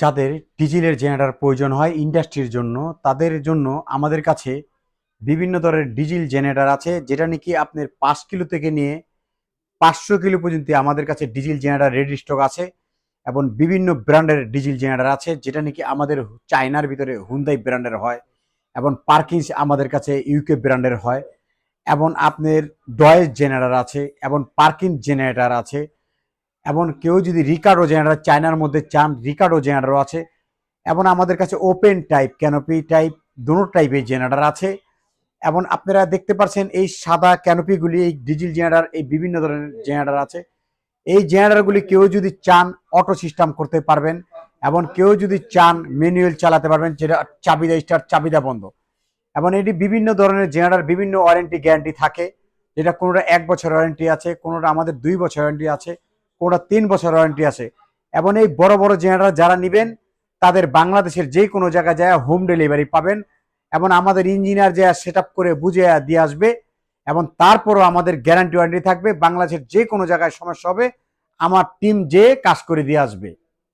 যাদের ডিজেলের জেনারেটার প্রয়োজন হয় ইন্ডাস্ট্রির জন্য, তাদের জন্য আমাদের কাছে বিভিন্ন ধরনের ডিজেল জেনারেটর আছে, যেটা নাকি আপনার পাঁচ কিলো থেকে নিয়ে পাঁচশো কিলো পর্যন্ত আমাদের কাছে ডিজেল জেনারেটার রেডি স্টক আছে এবং বিভিন্ন ব্র্যান্ডের ডিজেল জেনারেটর আছে, যেটা নাকি আমাদের চায়নার ভিতরে হুন্দাই ব্র্যান্ডের হয় এবং পার্কিংস আমাদের কাছে ইউকে ব্র্যান্ডের হয় এবং আপনার ডয়েস জেনারেটর আছে এবং পার্কিং জেনারেটার আছে। এবং কেউ যদি রিকার্ডো জেনারেটর, চায়নার মধ্যে চান, রিকার্ডো জেনারেটর আছে। এবং আমাদের কাছে ওপেন টাইপ, ক্যানোপি টাইপ দুটো টাইপের জেনারেটর আছে। এবং আপনারা দেখতে পাচ্ছেন এই সাদা ক্যানোপিগুলি, এই ডিজিল জেনারেটর, এই বিভিন্ন ধরনের জেনারেটর আছে। এই জেনারেটরগুলি কেউ যদি চান, অটো সিস্টেম করতে পারবেন। এবং কেউ যদি চান, ম্যানুয়াল চালাতে পারবেন, যেটা চাবিদা স্টার্ট চাবিদা বন্ধ। এবং এটি বিভিন্ন ধরনের জেনারেটর, বিভিন্ন ওয়ারেন্টি গ্যারান্টি থাকে। যেটা কোনোটা এক বছর ওয়ারেন্টি আছে, কোনোটা আমাদের দুই বছর ওয়ারেন্টি আছে। কোনোটা তিন বছর ওয়ারেন্টি আছে। এবং এই বড় বড় জেনারেটর যারা নেবেন, তাদের বাংলাদেশের যে কোনো জায়গায় যায় হোম ডেলিভারি পাবেন এবং আমাদের ইঞ্জিনিয়ার যে সেট করে বুঝে দিয়ে আসবে এবং তারপরও আমাদের গ্যারান্টি ওয়ারেন্টি থাকবে। বাংলাদেশের যে কোনো জায়গায় সমস্যা হবে, আমার টিম যে কাজ করে দিয়ে আসবে।